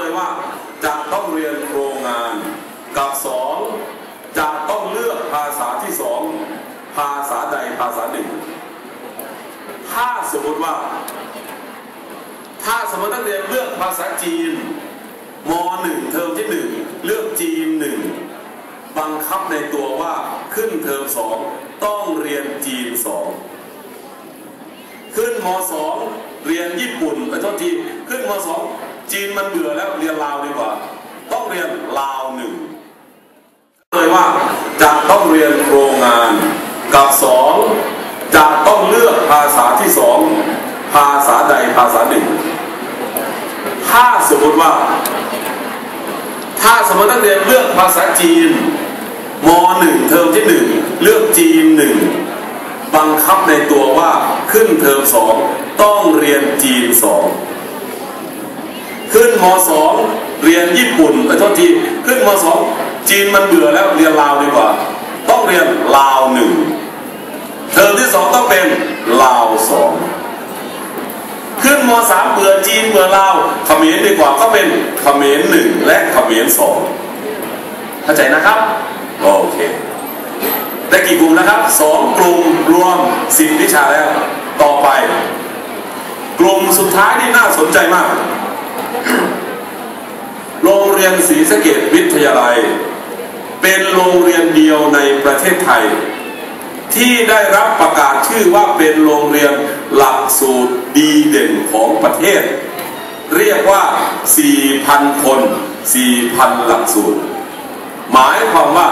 เลยว่าจะต้องเรียนโครงงานกับสองจะต้องเลือกภาษาที่สองภาษาใดภาษาหนึ่ง ถ้าสมมติว่า ถ้าสมมตินักเรียนเลือกภาษาจีนมหนึ่งเทอมที่หนึ่งเลือกจีนหนึ่งบังคับในตัวว่าขึ้นเทอมสองต้องเรียนจีนสองขึ้นมสองเรียนญี่ปุ่นไปโทษทีขึ้นมสอง จีนมันเบื่อแล้วเรียนลาวดีกว่า ต้องเรียนลาวหนึ่งเลยว่าจะต้องเรียนโครงงานกับสองจะต้องเลือกภาษาที่สองภาษาใดภาษาหนึ่ง ถ้าสมมติว่า ถ้าสมมตินักเรียนเลือกภาษาจีนมหนึ่งเทอมที่หนึ่งเลือกจีนหนึ่งบังคับในตัวว่าขึ้นเทอมสองต้องเรียนจีนสอง ขึ้นมสองเรียนญี่ปุ่นไปโทษทีขึ้นมสองจีนมันเบื่อแล้วเรียนลาวดีกว่า ต้องเรียนลาวหนึ่งเทอมที่สองต้องเป็นลาวสองขึ้นมสามเบื่อจีนเบื่อลาวเขมรดีกว่าก็เป็นเขมรหนึ่งและเขมรสองเข้าใจนะครับโอเคได้กี่กลุ่มนะครับสองกลุ่มรวมสิบวิชาแล้ว ต่อไป กลุ่มสุดท้ายนี่น่าสนใจมาก โรงเรียนศรีสะเกดวิทยาลัย เป็นโรงเรียนเดียวในประเทศไทย ที่ได้รับประกาศชื่อว่าเป็นโรงเรียนหลักสูตรดีเด่นของประเทศ เรียกว่า 4,000 คน 4,000 หลักสูตร หมายความว่า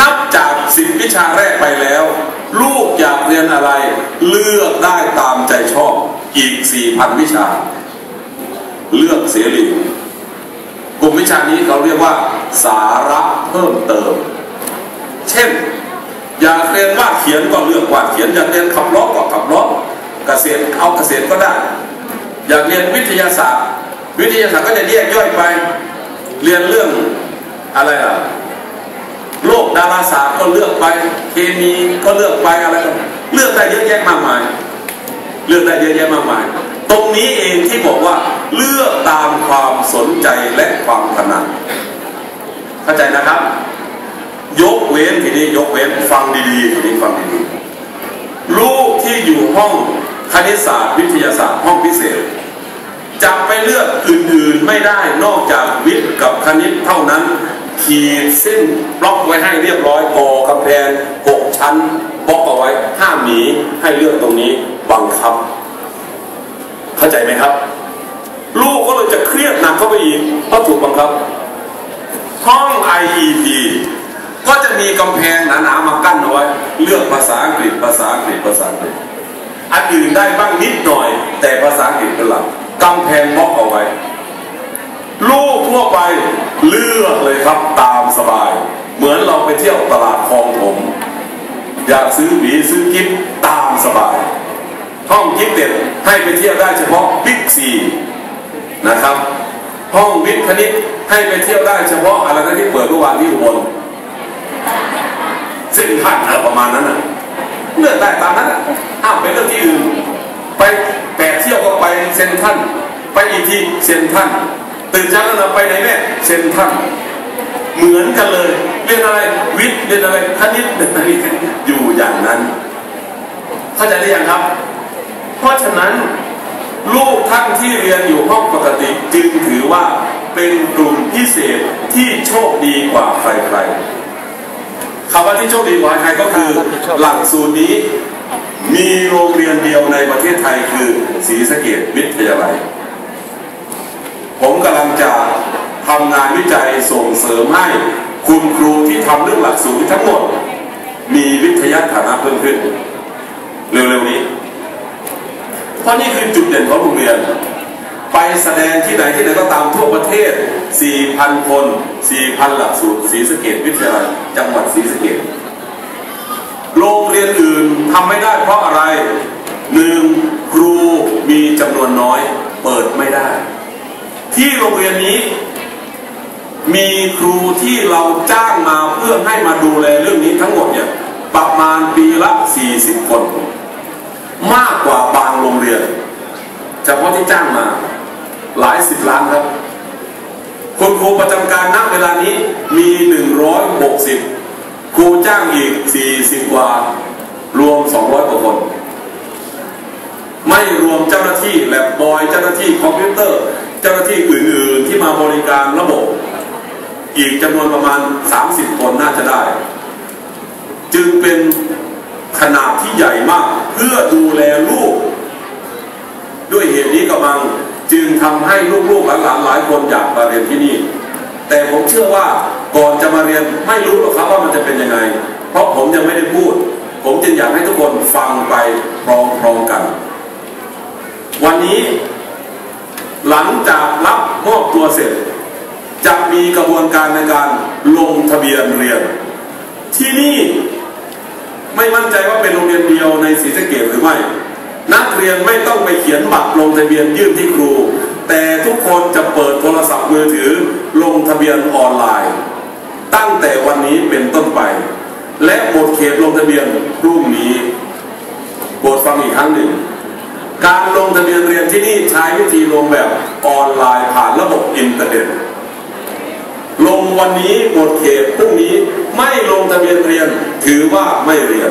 นับจากสิบวิชาแรกไปแล้ว ลูกอยากเรียนอะไรเลือกได้ตามใจชอบอีก 4,000 วิชา เลือกเสรีกลุ่มวิชานี้เขาเรียกว่า สาระเพิ่มเติม เช่น อยากเรียนวาดเขียนก็เลือกวาดเขียน อยากเรียนขับล้อก็ขับล้อเกษตรเอาเกษตรก็ได้ อยากเรียนวิทยาศาสตร์ วิทยาศาสตร์ก็จะแยกย่อยไป เรียนเรื่องอะไรล่ะโลกดาราศาสตร์ก็เลือกไป เคมีก็เลือกไปอะไรก็เลือกได้เยอะแยะมากมาย เลือกได้เยอะแยะมากมาย ตรงนี้เองที่บอกว่าเลือกตามความสนใจและความถนัดเข้าใจนะครับ ยกเว้นทีนี้ยกเว้นฟังดีๆทีนี้ฟังดีๆลูกที่อยู่ห้องคณิตศาสตร์ วิทยาศาสตร์ห้องพิเศษจะไปเลือกอื่นๆไม่ได้นอกจากวิทย์กับคณิตเท่านั้น ขีดเส้นบล็อกไว้ให้เรียบร้อยก่อกำแพงหกชั้นบล็อกเอาไว้ห้ามหนีให้เลือกตรงนี้บังคับ เข้าใจไหมครับ ลูกก็เลยจะเครียดหนักเข้าไปอีกเพราะถูกบังคับ ห้อง IEP ก็จะมีกำแพงหนาๆมากั้นเอาไว้เลือกภาษาอังกฤษภาษาอังกฤษภาษาอังกฤษอันอื่นได้บ้างนิดหน่อย แต่ภาษาอังกฤษเป็นหลักกำแพงบล็อกเอาไว้ ลูกทั่วไปเลือกเลยครับตามสบาย เหมือนเราไปเที่ยวตลาดคลองถมอยากซื้อหวีซื้อกิฟตามสบ ห้องกิฟเด็ดให้ไปเที่ยวได้เฉพาะบิ๊กซีนะครับ ห้องวิทย์คณิตให้ไปเที่ยวได้เฉพาะอะไรนะที่เปิดเมื่อวานที่อุบลเส้นผ่านอะไรประมาณนั้นนะเลือกได้ตามนั้นนะอ้าวไปเลือกที่อื่นไปแปดเที่ยวก็ไปเซนทันไปอีกทีเซนทันตื่นเช้าแล้วเรไปไหนแม่เซนทันเหมือนกันเลยเรียนอะไรวิทย์เรียนอะไรคณิตเรียนอะไรอยู่อย่างนั้นเข้าใจหรือยังครับ เพราะฉะนั้นลูกท่านที่เรียนอยู่ห้องปกติจึงถือว่าเป็นกลุ่มพิเศษที่โชคดีกว่าใครๆคำว่าที่โชคดีกว่าใครก็คือ หลักสูตรนี้มีโรงเรียนเดียวในประเทศไทยคือศรีสะเกดวิทยาลัย ผมกำลังจะทำงานวิจัยส่งเสริมให้คุณครูที่ทำเรื่องหลักสูตรทั้งหมด มีวิทยาฐานะเพิ่มขึ้น เร็วๆนี้ เพราะนี่คือจุดเด่นของโรงเรียน ไปแสดงที่ไหนที่ไหนก็ตามทั่วประเทศ 4,000 คน 4,000 หลักสูตรศรีสะเกดวิทยาลัยจังหวัดศรีสะเกดโรงเรียนอื่นทำไม่ได้เพราะอะไรหนึ่งครูมีจำนวนน้อย เปิดไม่ได้ ที่โรงเรียนนี้ มีครูที่เราจ้างมาเพื่อให้มาดูแลเรื่องนี้ทั้งหมดเนี่ยประมาณปีละ 40 คน มากกว่าบางโรงเรียนเฉพาะที่จ้างมา หลายสิบล้านครับคุณครูประจำการนักเวลานี้มี 160 ครูจ้างอีก 40 กว่า รวม 200 กว่าคน ไม่รวมเจ้าหน้าที่แลบบอยเจ้าหน้าที่คอมพิวเตอร์ เจ้าหน้าที่อื่น ๆ ที่มาบริการระบบ อีกจำนวนประมาณ 30 คนน่าจะได้ จึงเป็น ขนาดที่ใหญ่มาก เพื่อดูแลลูก ด้วยเหตุนี้กำลังจึงทำให้ลูกๆหลานๆหลายคนอยากมาเรียนที่นี่ แต่ผมเชื่อว่าก่อนจะมาเรียนไม่รู้หรอกครับว่ามันจะเป็นยังไง เพราะผมยังไม่ได้พูด ผมจึงอยากให้ทุกคนฟังไปพร้อมๆกัน วันนี้ หลังจากรับมอบตัวเสร็จ จะมีกระบวนการในการลงทะเบียนเรียน ที่นี่ ไม่มั่นใจว่าเป็นโรงเรียนเดียวในศรีสะเกดหรือไม่ นักเรียนไม่ต้องไปเขียนบัตรลงทะเบียนยื่นที่ครู แต่ทุกคนจะเปิดโทรศัพท์มือถือลงทะเบียนออนไลน์ ตั้งแต่วันนี้เป็นต้นไป และหมดเขตลงทะเบียนพรุ่งนี้โปรดฟังอีกครั้งหนึ่ง การลงทะเบียนเรียนที่นี่ใช้วิธีลงแบบออนไลน์ผ่านระบบอินเทอร์เน็ต ลงวันนี้หมดเขตพรุ่งนี้ไม่ลงทะเบียนเรียน ถือว่าไม่เรียน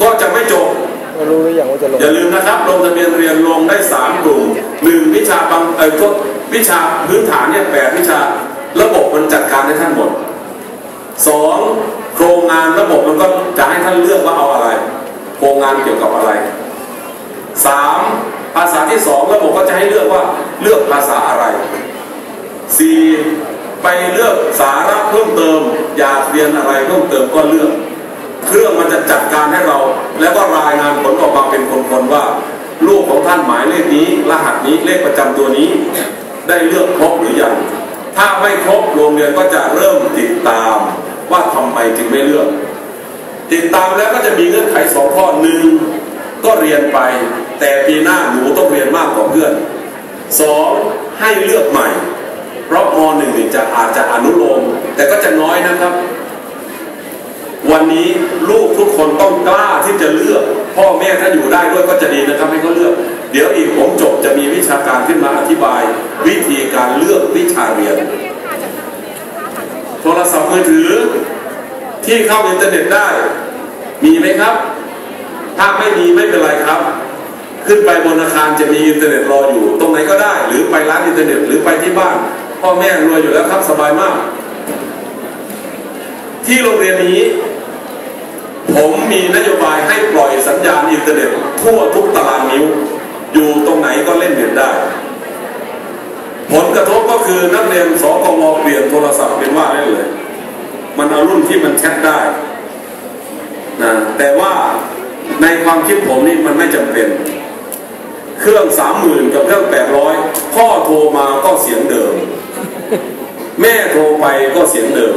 ก็จะไม่จบไม่รู้หรือยังว่าจะลงอย่าลืมนะครับ ลงทะเบียนเรียนลงได้สามกลุ่มหนึ่งวิชาบางเออก็วิชาพื้นฐานเนี่ยแปดวิชาระบบมันจัดการให้ท่านหมดสองโครงงานระบบมันก็จะให้ท่านเลือกว่าเอาอะไร โครงงานเกี่ยวกับอะไรสามภาษาที่สองระบบก็จะให้เลือกว่าเลือกภาษาอะไร สี่ไปเลือกสาระเพิ่มเติม อยากเรียนอะไรเพิ่มเติมก็เลือก เครื่องมันจะจัดการให้เรา แล้วก็รายงานผลออกมาเป็นคนๆว่า ลูกของท่านหมายเลขนี้ รหัสนี้เลขประจำตัวนี้ ได้เลือกครบหรือยังถ้าไม่ครบโรงเรียนก็จะเริ่มติดตามว่าทำไมจึงไม่เลือก ติดตามแล้วก็จะมีเงื่อนไขสองข้อหนึ่งก็เรียนไป แต่ปีหน้าหนูต้องเรียนมากกว่าเพื่อนสองให้เลือกใหม่ ราะมหนึ่งนี่จะอาจจะอนุโลม แต่ก็จะน้อยนะครับ วันนี้ลูกทุกคนต้องกล้าที่จะเลือก พ่อแม่ถ้าอยู่ได้ด้วยก็จะดีนะครับให้เขาเลือก เดี๋ยวอีกผมจบจะมีวิชาการขึ้นมาอธิบาย วิธีการเลือกวิชาเรียน โทรศัพท์มือถือ ที่เข้าอินเทอร์เน็ตได้ มีไหมครับ ถ้าไม่มีไม่เป็นไรครับขึ้นไปบนอาคารจะมีอินเทอร์เน็ตรออยู่ ตรงไหนก็ได้ หรือไปร้านอินเทอร์เน็ต หรือไปที่บ้าน พ่อแม่รวยอยู่แล้วครับสบายมาก ที่โรงเรียนนี้ ผมมีนโยบายให้ปล่อยสัญญาณอินเทอร์เน็ตทั่วทุกตารางนิ้ว อยู่ตรงไหนก็เล่นเน็ตได้ ผลกระทบก็คือนักเรียนสกมเปลี่ยนโทรศัพท์เป็นว่าเล่นเลย มันเอารุ่นที่มันแชทได้นะแต่ว่าในความคิดผมนี่มันไม่จำเป็น เครื่องสามหมื่นกับเครื่องแปดร้อยพ่อโทรมาก็เสียงเดิม แม่โทรไปก็เสียงเดิม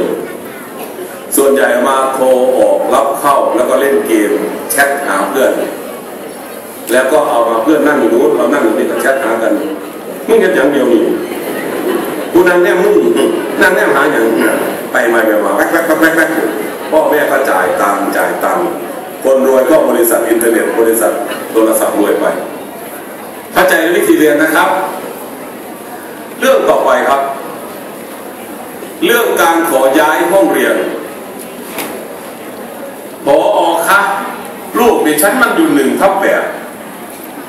ส่วนใหญ่มาโทรออกรับเข้าแล้วก็เล่นเกมแชทหาเพื่อน แล้วก็เอามาเพื่อนนั่งอยู่นู้นเรานั่งอยู่นี่ก็แชทหากันมึงกันอย่างเดียวนี่กูนั่งแนมมึงนั่งแนมหาอย่างไปมาไปมาแว๊กแว๊กแว๊กแว๊กแว๊กพ่อแม่ก็จ่ายตังค์จ่ายตังค์คนรวยก็บริษัทอินเทอร์เน็ตบริษัทโทรศัพท์รวยไปเข้าใจวิธีเรียนนะครับ เรื่องต่อไปครับ เรื่องการขอย้ายห้องเรียนพออคะลูกดิฉันมันอยู่หนึ่งทับแปด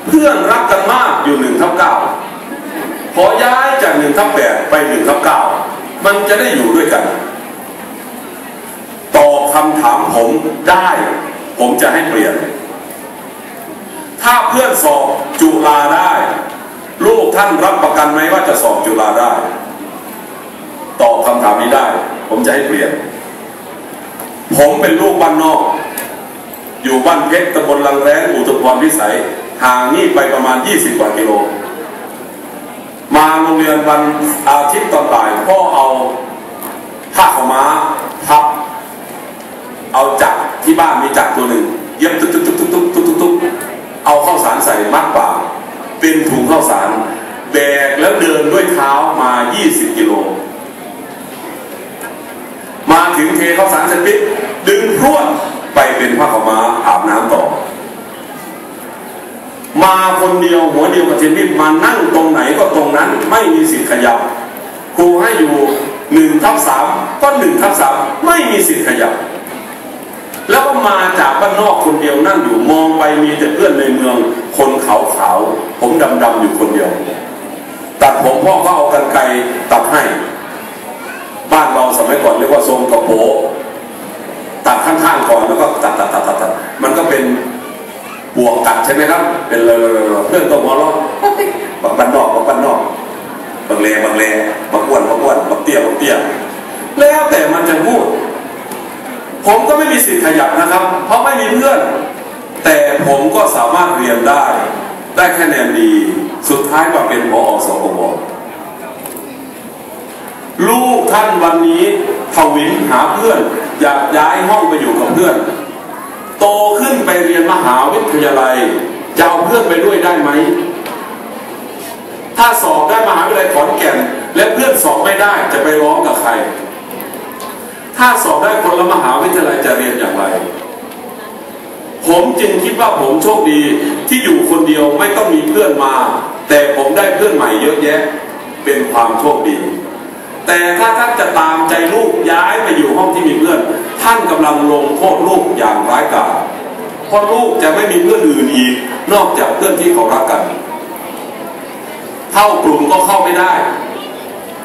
เพื่อนรักกันมากอยู่หนึ่งทับเก้าขอย้ายจากหนึ่งทับแปดไปหนึ่งทับเก้ามันจะได้อยู่ด้วยกันตอบคำถามผมได้ ผมจะให้เปลี่ยน ถ้าเพื่อนสอบจุฬาได้ ลูกท่านรับประกันไหมว่าจะสอบจุฬาได้ ตอบคำถามนี้ได้ ผมจะให้เปลี่ยน ผมเป็นลูกบ้านนอก อยู่บ้านเพชรตำบลลังแรงอุทุพรพิสัย ห่างนี่ไปประมาณ 20 กว่ากิโล มาโรงเรียนวันอาทิตย์ตอนบ่ายพ่อเอาผ้าขาวม้าพับ เอาจักรที่บ้านมีจักรตัวหนึ่ง เย็บตุ๊กตุ๊กตุ๊กตุ๊กตุ๊กตุ๊กตุ๊กเอาข้าวสารใส่มัดปากเป็นถุงข้าวสารแบกแล้วเดินด้วยเท้ามา 20 กิโล มาถึงเทข้าวสารเสร็จปิ๊บดึงพรวดไปเป็นผ้าขาวม้าอาบน้ำต่อ มาคนเดียวหัวเดียวกับเทนนิสมานั่งตรงไหนก็ตรงนั้นไม่มีสิทธิ์ขยับครูให้อยู่หนึ่งทับสามก็หนึ่งทับสามไม่มีสิทธิ์ขยับ แล้วก็มาจากบ้านนอกคนเดียวนั่งอยู่มองไปมีแต่เพื่อนในเมือง คนขาวขาวๆผมดำดำๆอยู่คนเดียว ตัดผมพ่อก็เอากันไกตัดให้ สมัยก่อนเรียกว่าทรงกระโปงตัดข้างๆก่อนแล้วก็ตัดตัดตัดตัดตัดมันก็เป็นบวกตัดใช่ไหมครับ เป็นเลยเพื่อนก็หัวเราะบักบ้านนอกบักบ้านนอกบักเลบักเลบักอ้วนบักอ้วนบักเตี้ยบักเตี้ยแล้วแต่มันจะพูด ผมก็ไม่มีสิทธิ์ขยับนะครับ เพราะไม่มีเพื่อน แต่ผมก็สามารถเรียนได้ ได้คะแนนดี สุดท้ายมาเป็นพออสกบ ลูกท่านวันนี้ทวินหาเพื่อน อยากย้ายห้องไปอยู่กับเพื่อน โตขึ้นไปเรียนมหาวิทยาลัยจะเอาเพื่อนไปด้วยได้ไหม ถ้าสอบได้มหาวิทยาลัยขอนแก่น และเพื่อนสอบไม่ได้จะไปร้องกับใคร ถ้าสอบได้คนละมหาวิทยาลัยจะเรียนอย่างไร ผมจึงคิดว่าผมโชคดีที่อยู่คนเดียวไม่ต้องมีเพื่อนมา แต่ผมได้เพื่อนใหม่เยอะแยะ เป็นความโชคดี แต่ถ้าท่านจะตามใจลูกย้ายไปอยู่ห้องที่มีเพื่อน ท่านกำลังลงโทษลูกอย่างร้ายกาจเพราะลูกจะไม่มีเพื่อนอื่นอีกนอกจากเพื่อนที่เขารักกัน เข้ากลุ่มก็เข้าไม่ได้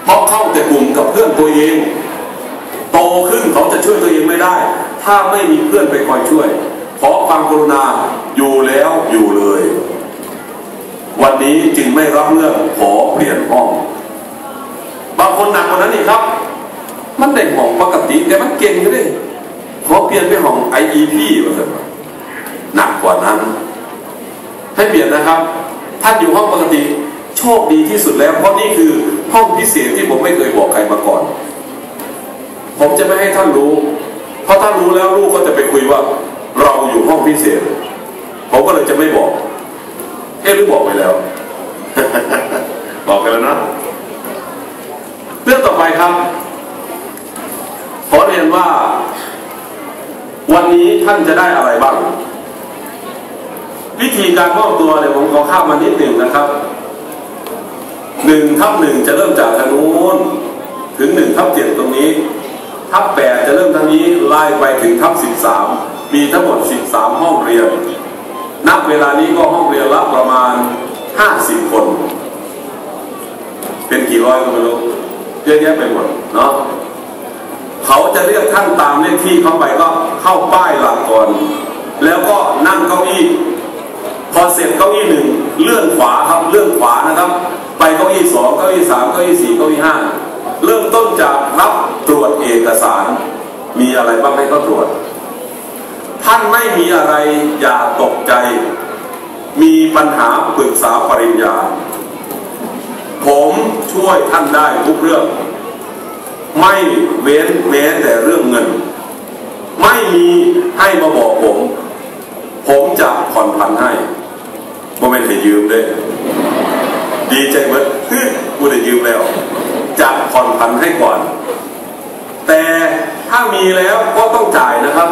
เพราะเข้าแต่กลุ่มกับเพื่อนตัวเองโตขึ้นเขาจะช่วยตัวเองไม่ได้ ถ้าไม่มีเพื่อนไปคอยช่วยขอความกรุณาอยู่แล้วอยู่เลย วันนี้จึงไม่รับเรื่องขอเปลี่ยนห้อง บางคนหนักกว่านั้นอีกครับ มันได้ห้องปกติ แต่มันเก่งอยู่ดิขอเปลี่ยนไปห้อง IEP ว่าเถอะหนักกว่านั้น ให้เปลี่ยนนะครับ ท่านอยู่ห้องปกติโชคดีที่สุดแล้ว เพราะนี่คือห้องพิเศษที่ผมไม่เคยบอกใครมาก่อน ผมจะไม่ให้ท่านรู้ เพราะถ้านรู้แล้วลูกก็จะไปคุยว่า เราอยู่ห้องพิเศษ ผมก็เลยจะไม่บอกเอ๊ะหรือบอกไปแล้ว บอกไปแล้วนะ เรื่องต่อไปครับ ขอเรียนว่า วันนี้ท่านจะได้อะไรบ้าง วิธีการมอบตัวเนี่ยผมขอข้ามมานิดหนึ่งนะครับหนึ่งทับหนึ่งจะเริ่มจากทางนู้นถึงหนึ่งทับเจ็ดตรงนี้ ทับแปดจะเริ่มทางนี้ไล่ไปถึงทับสิบสามมีทั้งหมดสิบสามห้องเรียน นับเวลานี้ก็ห้องเรียนละประมาณห้าสิบคน เป็นกี่ร้อยก็ไม่รู้ เยอะแยะไปหมดเนาะเขาจะเรียกท่านตามเลขที่เข้าไปก็เข้าป้ายหลักก่อน แล้วก็นั่งเก้าอี้พอเสร็จเก้าอี้หนึ่งเลื่อนขวาครับเลื่อนขวานะครับ ไปเก้าอี้สองเก้าอี้สามเก้าอี้สี่เก้าอี้ห้าเริ่มต้นจากรับตรวจเอกสาร มีอะไรบ้างให้เขาตรวจ ท่านไม่มีอะไรอย่าตกใจ มีปัญหาปรึกษาปริญญา ผมช่วยท่านได้ทุกเรื่อง ไม่เว้นแม้แต่เรื่องเงิน ไม่มีให้มาบอกผม ผมจะผ่อนผันให้โมเมนต์ให้ยืมด้วยดีใจเมื่อกูได้ยืมแล้ว จะผ่อนผันให้ก่อน แต่ถ้ามีแล้วก็ต้องจ่ายนะครับ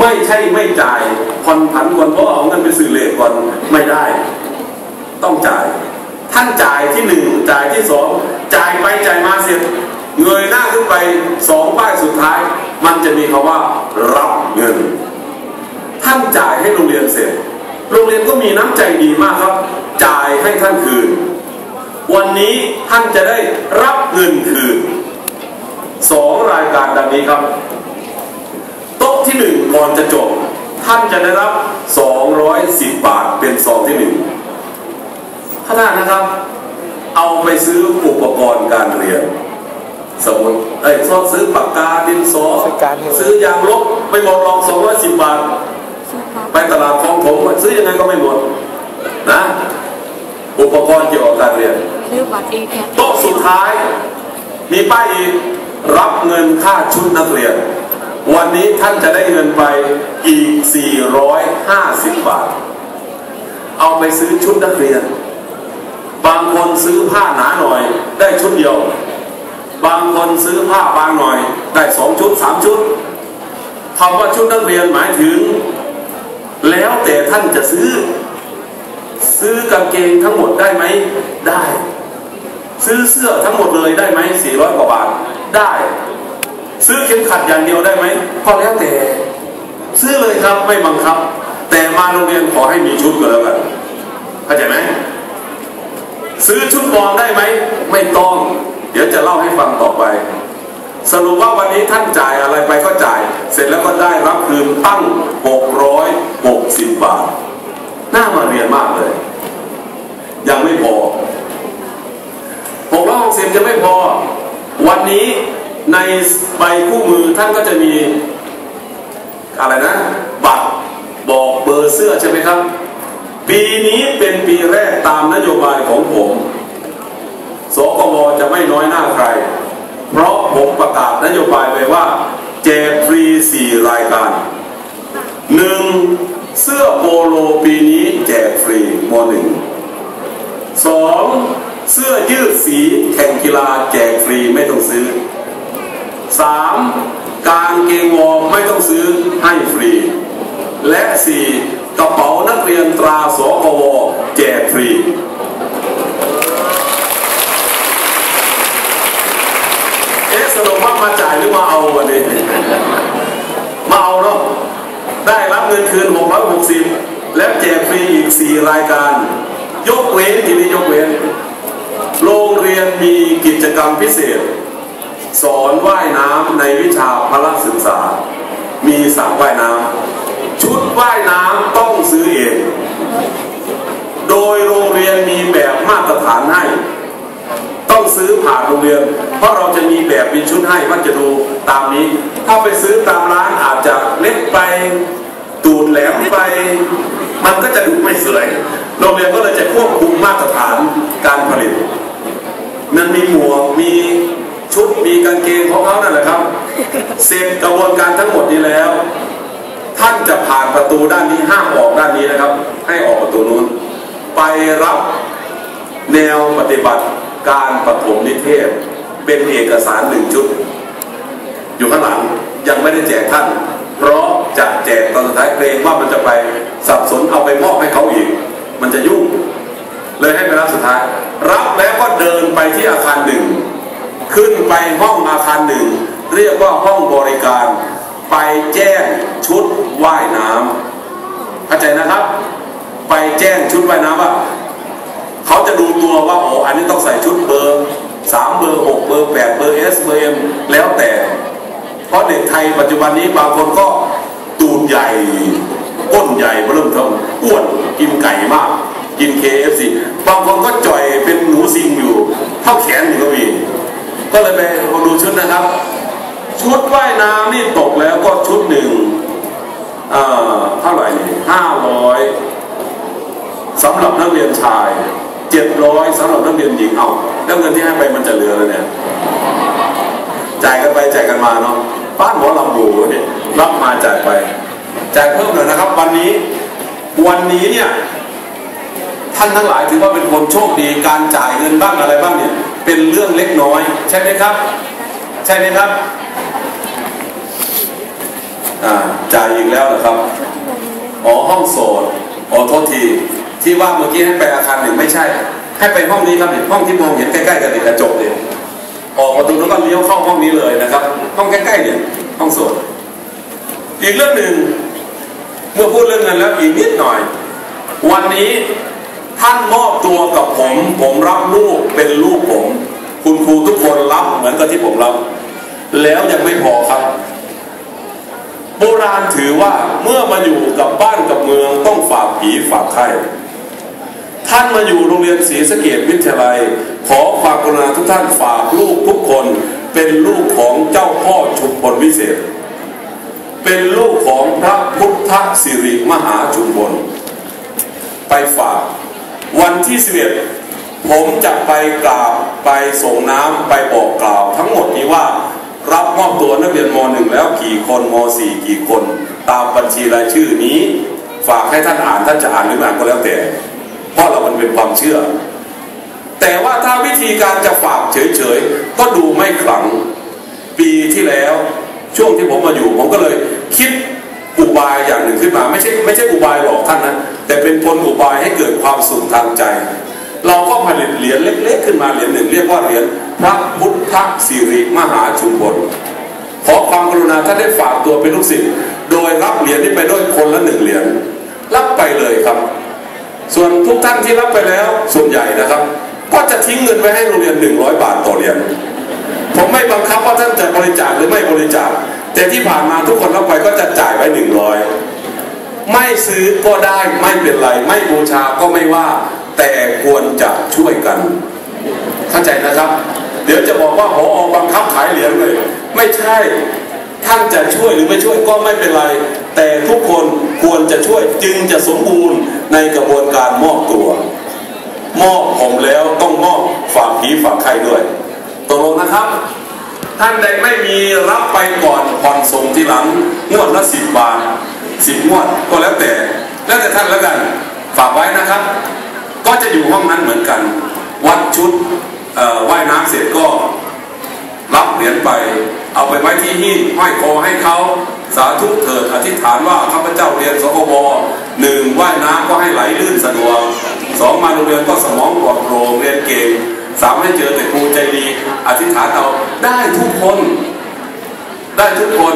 ไม่ใช่ไม่จ่ายผ่อนผันก่อนเพราะเอาเงินไปซื้อเลทก่อนไม่ได้ ท่านจ่ายที่หนึ่งจ่ายที่สองจ่ายไปจ่ายมาเสร็จเงยหน้าขึ้นไปสองป้ายสุดท้าย มันจะมีคำว่ารับเงิน ท่านจ่ายให้โรงเรียนเสร็จ โรงเรียนก็มีน้ำใจดีมากครับ จ่ายให้ท่านคืน วันนี้ท่านจะได้รับเงินคืนสองรายการดังนี้ครับ โต๊ะที่หนึ่งก่อนจะจบ ท่านจะได้รับ 210 บาทเป็นซองที่หนึ่งางหน้านะครับ เอาไปซื้ออุปกรณ์การเรียน สมุดเอ้ยซื้อปากกาดินสอซื้อยางลบไม่หมดหรอก210บาท ไปตลาดคลองผมซื้อยังไงก็ไม่หมดนะอุปกรณ์เกี่ยวกับการเรียนซื้อบัตรเอทีโต๊ะสุดท้าย มีป้ายอีกรับเงินค่าชุดนักเรียน วันนี้ท่านจะได้เงินไปอีก 450 บาท เอาไปซื้อชุดนักเรียน บางคนซื้อผ้าหนาหน่อย ได้ชุดเดียว บางคนซื้อผ้าบางหน่อย ได้สองชุดสามชุดคำว่าชุดนักเรียนหมายถึง แล้วแต่ท่านจะซื้อ ซื้อกางเกงทั้งหมดได้ไหมได้ ซื้อเสื้อทั้งหมดเลยได้ไหม400กว่าบาทได้ ซื้อเข็มขัดอย่างเดียวได้ไหมก็แล้วแต่ ซื้อเลยครับไม่บังคับ แต่มาโรงเรียนขอให้มีชุดก็แล้วกันเข้าใจไหม ซื้อชุดบอลได้ไหม ไม่ต้อง เดี๋ยวจะเล่าให้ฟังต่อไป สรุปว่าวันนี้ท่านจ่ายอะไรไปก็จ่าย เสร็จแล้วก็ได้รับคืนตั้ง 660 บาท น่ามาเรียนมากเลย ยังไม่พอ 660 จะไม่พอ วันนี้ในใบคู่มือท่านก็จะมี อะไรนะ บัตรบอกเบอร์เสื้อใช่ไหมครับ ปีนี้เป็นปีแรกตามนโยบายของผม สกวจะไม่น้อยหน้าใคร เพราะผมประกาศนโยบายไปว่าแจกฟรี4รายการ 1. เสื้อโปโลปีนี้แจกฟรีม .1 2. เสื้อยืดสีแข่งกีฬาแจกฟรีไม่ต้องซื้อ 3. การเกงวอร์มไม่ต้องซื้อให้ฟรี และ 4. กระเป๋านักเรียนตราสกวแจกฟรีเอ๊ะสรุปว่ามาจ่ายหรือมาเอาวันนี้มาเอาเนาะได้รับเงินคืน 660 และแจกฟรีอีก 4 รายการ ยกเว้นทีนี้ยกเว้น โรงเรียนมีกิจกรรมพิเศษ สอนว่ายน้ำในวิชาพละศึกษา มีสระว่ายน้ำชุดว่ายน้ำ โดยโรงเรียนมีแบบมาตรฐานให้ ต้องซื้อผ่านโรงเรียน เพราะเราจะมีแบบมีชุดให้มันจะดูตามนี้ ถ้าไปซื้อตามร้านอาจจะเล็กไปตูดแหลมไป มันก็จะดูไม่สวยโรงเรียนก็เลยจะควบคุมมาตรฐานการผลิตมันมีหมวกมีชุดมีกางเกงของเขานั่นแหละครับ เสร็จกระบวนการทั้งหมดนี้แล้ว ท่านจะผ่านประตูด้านนี้ห้ามออกด้านนี้นะครับ ให้ออกประตูนู้น ไปรับแนวปฏิบัติการปฐมนิเทศ เป็นเอกสารหนึ่งชุด อยู่ข้างหลังยังไม่ได้แจกท่าน เพราะจะแจกตอนสุดท้ายเกรงว่ามันจะไปสับสนเอาไปมอบให้เขาอีก มันจะยุ่ง เลยให้ไปรับสุดท้าย รับแล้วก็เดินไปที่อาคารหนึ่งขึ้นไปห้องอาคารหนึ่งเรียกว่าห้องบริการ ไปแจ้งชุดว่ายน้ำเข้าใจนะครับ ไปแจ้งชุดว่ายน้ำว่าเขาจะดูตัวว่าโอ้อันนี้ต้องใส่ชุดเบอร์สามเบอร์หกเบอร์แปดเบอร์เอสเบอร์เอ็มแล้วแต่ เพราะเด็กไทยปัจจุบันนี้บางคนก็ตูดใหญ่ก้นใหญ่เริ่มทิมอ้วนกินไก่มาก กิน KFC บางคนก็จ่อยเป็นหนูซิงอยู่เท่าแขนอยู่ก็มีก็เลยไปดูชุดนะครับ ชุดว่ายน้ำนี่ตกแล้วก็ชุดหนึ่งเอ่อเท่าไหร่ห้าร้อย สำหรับนักเรียนชายเจ็ดร้อยสำหรับนักเรียนหญิงเอาแล้วเงินที่ให้ไปมันจะเหลือแล้วเนี่ยจ่ายกันไปจ่ายกันมาเนาะบ้านหมอลำบูเนี่ยรับมาจ่ายไปจ่ายเพิ่มเลยนะครับ วันนี้วันนี้เนี่ยท่านทั้งหลายถือว่าเป็นคนโชคดีการจ่ายเงินบ้างอะไรบ้างเนี่ยเป็นเรื่องเล็กน้อย ใช่ไหมครับ ใช่ไหมครับอ่าจ่ายอีกแล้วเหรอครับอ๋อห้องโสดอ๋อโทษที ที่ว่าเมื่อกี้ให้ไปอาคารหนึ่งไม่ใช่ ให้ไปห้องนี้ครับเนี่ยห้องที่มองเห็นใกล้ๆกันในกระจกเนี่ยออกประตูแล้วก็เลี้ยวเข้าห้องนี้เลยนะครับห้องใกล้ๆเนี่ยห้องโสดอีกเรื่องหนึ่งเมื่อพูดเรื่องเงินแล้วอีกนิดหน่อย วันนี้ท่านมอบตัวกับผม ผมรับลูกเป็นลูกผม คุณครูทุกคนรับเหมือนกับที่ผมรับแล้วยังไม่พอครับ โบราณถือว่าเมื่อมาอยู่กับบ้านกับเมืองต้องฝากผีฝากไข่ ท่านมาอยู่โรงเรียนศรีสะเกดวิทยาลัย ขอความกรุณาทุกท่านฝากลูกทุกคนเป็นลูกของเจ้าพ่อชุมพลวิเศษ เป็นลูกของพระพุทธสิริมหาชุมพลไปฝาก วันที่11ผมจะไปกราบไปส่งน้ำไปบอกกล่าว ทั้งหมดนี้ว่ารับมอบตัวนักเรียนม .1 แล้วกี่คนม .4 กี่คน ตามบัญชีรายชื่อนี้ ฝากให้ท่านอ่านท่านจะอ่านหรือไม่อ่านก็แล้วแต่ เพราะเรามันเป็นความเชื่อ แต่ว่าถ้าวิธีการจะฝากเฉยๆ ก็ดูไม่ขลังปีที่แล้ว ช่วงที่ผมมาอยู่ ผมก็เลยคิดอุบายอย่างหนึ่งขึ้นมา ไม่ใช่ไม่ใช่อุบายหลอกท่านนะแต่เป็นผลอุบายให้เกิดความสุขทางใจ เราก็ผลิตเหรียญเล็ก ๆ ขึ้นมาเหรียญหนึ่งเรียกว่าเหรียญพระพุทธสิริมหาชุมพลขอความกรุณาท่านได้ฝากตัวเป็นลูกศิษย์โดยรับเหรียญนี้ไปด้วยคนละหนึ่งเหรียญรับไปเลยครับ ส่วนทุกท่านที่รับไปแล้วส่วนใหญ่นะครับ ก็จะทิ้งเงินไว้ให้โรงเรียน 100 บาทต่อเรียญผมไม่บังคับว่าท่านจะบริจาคหรือไม่บริจาค แต่ที่ผ่านมาทุกคนรับไปก็จะจ่ายไว้หนึ่งร้อยไม่ซื้อก็ได้ไม่เป็นไร ไม่บูชาก็ไม่ว่า แต่ควรจะช่วยกัน เข้าใจนะครับ เดี๋ยวจะบอกว่าหอบังคับขายเหรียญเลย ไม่ใช่ท่านจะช่วยหรือไม่ช่วยก็ไม่เป็นไร แต่ทุกคนควรจะช่วยจึงจะสมบูรณ์ ในกระบวนการมอบตัว มอบผมแล้วต้องมอบฝากผีฝากใครด้วยตกลงนะครับ ท่านใดไม่มีรับไปก่อนผ่อนส่งทีหลังงวดละสิบบาทสิบงวดก็แล้วแต่ แล้วแต่ท่านแล้วกันฝากไว้นะครับ ก็จะอยู่ห้องนั้นเหมือนกัน วัดชุดว่ายน้ำเสร็จก็ รับเหรียญไป เอาไปไว้ที่หิ้งห้อยคอให้เขาสาธุเถิดอธิษฐานว่าข้าพเจ้าเรียนสกบหนึ่งว่ายน้ำก็ให้ไหลลื่นสะดวกสองมาโรงเรียนก็สมองปลอดโปร่งเรียนเก่งสามให้เจอแต่ครูใจดี อธิษฐานเอาได้ทุกคน ได้ทุกคน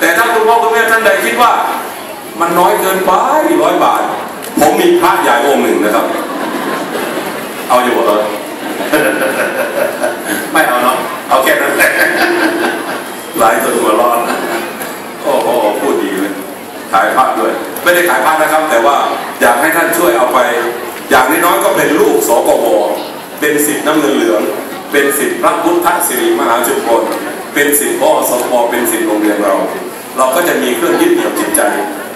แต่ถ้าคุณพ่อคุณแม่ท่านใดคิดว่า มันน้อยเกินไปร้อยบาท ผมมีพระใหญ่องค์หนึ่งนะครับ เอาอยู่เหรอไม่เอาเนาะเอาแค่นั้นแหละหลายตัวหัวร้อนโอ้โหพูดดีเลย ขายพระด้วย ไม่ได้ขายพระนะครับ แต่ว่าอยากให้ท่านช่วยเอาไป อย่างน้อยๆก็เป็นลูกสกวเป็นสิทธิ์น้ำเงินเหลือง เป็นสิทธิ์พระพุทธสิริมหาจุฬาเป็นสิทธิ์พ่อสพเป็นสิทธิ์โรงเรียนเรา เราก็จะมีเครื่องยึดเหนี่ยวจิตใจ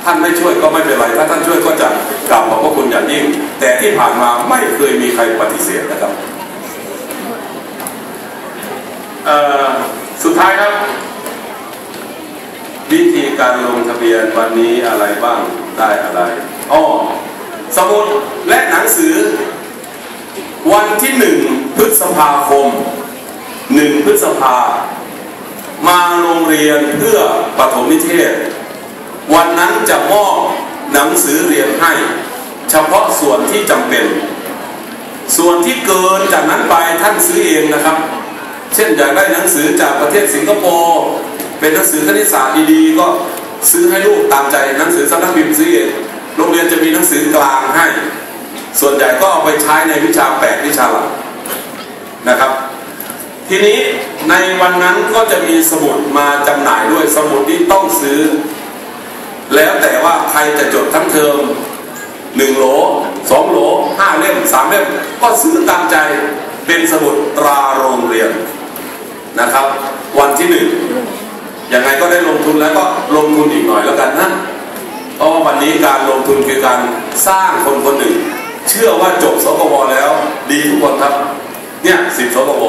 ท่านไม่ช่วยก็ไม่เป็นไร ถ้าท่านช่วยก็จะกลับขอบพระคุณอย่างยิ่ง แต่ที่ผ่านมาไม่เคยมีใครปฏิเสธนะครับสุดท้ายครับ วิธีการลงทะเบียนวันนี้อะไรบ้างได้อะไรอ๋อสมุดและหนังสือ วันที่หนึ่งพฤษภาคมหนึ่งพฤษภา มาโรงเรียนเพื่อปฐมนิเทศ วันนั้นจะมอบหนังสือเรียนให้ เฉพาะส่วนที่จำเป็น ส่วนที่เกินจากนั้นไปท่านซื้อเองนะครับ เช่นอยากได้หนังสือจากประเทศสิงคโปร์ เป็นหนังสือคณิตศาสตร์ดีๆก็ซื้อให้ลูกตามใจหนังสือสำนักพิมพ์ซื้อเองโรงเรียนจะมีหนังสือกลางให้ ส่วนใหญ่ก็เอาไปใช้ในวิชาแปดวิชาหลักนะครับ ทีนี้ในวันนั้นก็จะมีสมุดมาจำหน่ายด้วยสมุดที่ต้องซื้อ แล้วแต่ว่าใครจะจดทั้งเทอมหนึ่งโหลสองโหลห้าเล่มสามเล่มก็ซื้อตามใจเป็นสมุดตราโรงเรียนนะครับ วันที่หนึ่ง ยังไงก็ได้ลงทุนแล้วก็ลงทุนอีกหน่อยแล้วกันนะเพราะว่าวันนี้การลงทุนคือการสร้างคนคนหนึ่ง เชื่อว่าจบสกวแล้ว ดีทุกคนครับ เนี่ยสิบสกว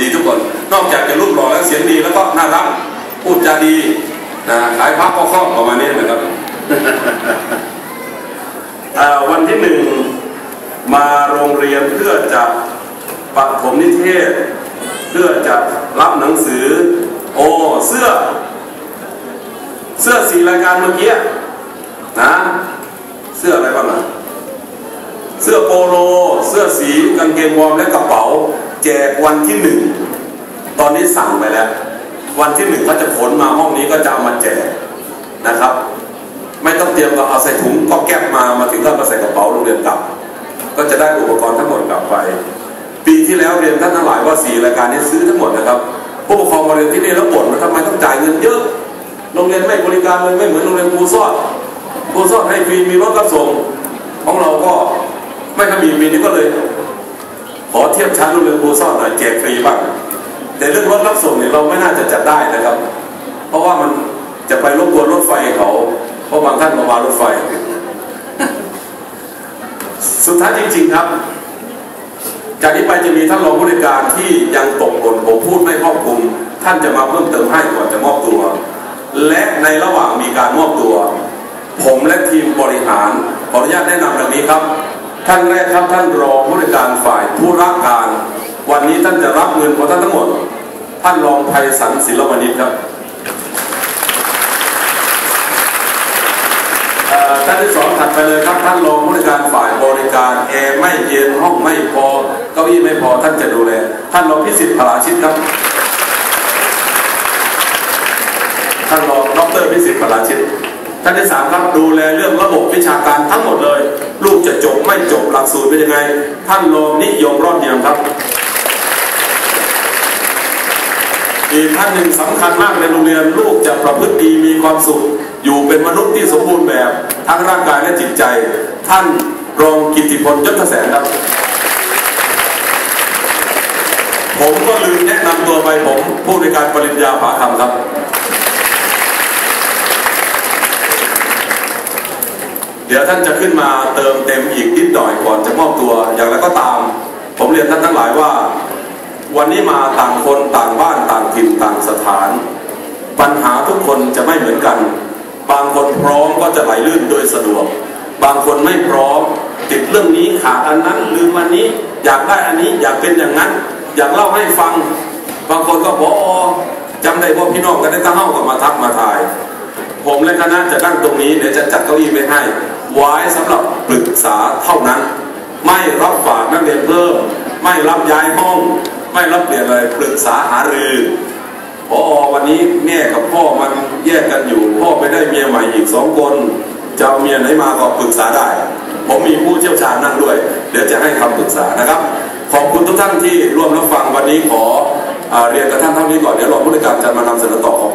ดีทุกคน นอกจากจะรูปหล่อแล้วเสียงดีแล้วก็น่ารักพูดจาดีนะขายพักก็คล่องประมาณนี้นะครับวันที่หนึ่งมาโรงเรียนเพื่อจะปฐมนิเทศ เพื่อจะรับหนังสือ โอ้เสื้อ เสื้อสีรายการเมื่อกี้นะเสื้ออะไรบ้างนะเสื้อโปโล เสื้อสีกางเกงวอร์มและกระเป๋า แจกวันที่หนึ่งตอนนี้สั่งไปแล้ว วันที่หนึ่งเขาจะขนมาห้องนี้ก็จะเอามาแจกนะครับ ไม่ต้องเตรียมกับเอาใส่ถุงก็แก็บมามาถึงก็มาใส่กระเป๋าโรงเรียนกลับ ก็จะได้อุปกรณ์ทั้งหมดกลับไป ปีที่แล้วเรียนท่านทั้งหลายว่าสีรายการนี้ซื้อทั้งหมดนะครับ ผู้ปกครองมาเรียนที่นี่แล้วบ่นว่าทำไมต้องจ่ายเงินเยอะ โรงเรียนไม่บริการเลยไม่เหมือนโรงเรียนครูซอดครูซอดให้ฟรีมีรถรับส่ง ของเราก็ไม่ขมีมีนี้ก็เลย ขอเทียบชั้นโรุ่นเรืองบูซอนหน่อยแจกฟรีบ้างแต่เรื่องรถรับส่งเนี่ยเราไม่น่าจะจัดได้นะครับ เพราะว่ามันจะไปรบกวนรถไฟเขา เพราะบางท่านมามารถไฟ สุดท้ายจริง ๆ ครับ จากนี้ไปจะมีท่านรองผู้ในการที่ยังตกหล่นผมพูดไม่ครอบคลุม ท่านจะมาเพิ่มเติมให้ก่อนจะมอบตัว และในระหว่างมีการมอบตัว ผมและทีมบริหารขออนุญาตแนะนำดังนี้ครับ ท่านแรกครับท่านรองผู้ในการฝ่ายผู้รักการ วันนี้ท่านจะรับเงินของท่านทั้งหมด ท่านรองไพศาลศิลวณิชครับ ท่านที่สองถัดไปเลยครับท่านรองผู้ในการฝ่ายบริการแอร์ไม่เย็นห้องไม่พอเก้าอี้ไม่พอท่านจะดูแลท่านรองพิสิทธิ์พลาชิตครับ ท่านรองดรพิสิทธิ์พลาชิตท่านที่สามครับดูแลเรื่องระบบวิชาการทั้งหมดเลย ลูกจะจบไม่จบหลักสูตรเป็นยังไง ท่านรองนิยมรอดเนียมครับ อีกท่านหนึ่งสำคัญมากในโรงเรียนลูกจะประพฤติดีมีความสุข อยู่เป็นมนุษย์ที่สมบูรณ์แบบทั้งร่างกายและจิตใจ ท่านรองกิติพลยศแสนครับ ผมก็ลืมแนะนำตัวไปผม ผู้ในการปริญญาภาคำครับ เดี๋ยวท่านจะขึ้นมาเติมเต็มอีกนิดหน่อยก่อนจะมอบตัวอย่างไรก็ตาม ผมเรียนท่านทั้งหลายว่า วันนี้มาต่างคนต่างบ้านต่างถิ่นต่างสถาน ปัญหาทุกคนจะไม่เหมือนกัน บางคนพร้อมก็จะไหลลื่นโดยสะดวก บางคนไม่พร้อม ติดเรื่องนี้ขาดอันนั้นลืมอันนี้ อยากได้อันนี้อยากเป็นอย่างนั้น อยากเล่าให้ฟัง บางคนก็บอกอจำได้ว่าพี่น้องกันได้ตั้งเฮ้ากับมาทักมาทาย ผมและคณะจะนั่งตรงนี้เดี๋ยวจะจัดเก้าอี้ไว้ให้ ไว้สำหรับปรึกษาเท่านั้น ไม่รับฝากนักเรียนเพิ่ม ไม่รับย้ายห้อง ไม่รับเปลี่ยนอะไรปรึกษาหารือพอวันนี้แม่กับพ่อมันแยกกันอยู่ พ่อไปได้เมียใหม่อีกสองคนจะเอาเมียไหนมาก็ปรึกษาได้ ผมมีผู้เชี่ยวชาญนั่งด้วย เดี๋ยวจะให้คำปรึกษานะครับ ขอบคุณทุกท่านที่ร่วมรับฟังวันนี้ขออเรียนกับท่านเท่านี้ก่อนเดี๋ยวรองผู้การจะมานำเสนอต่อขอบ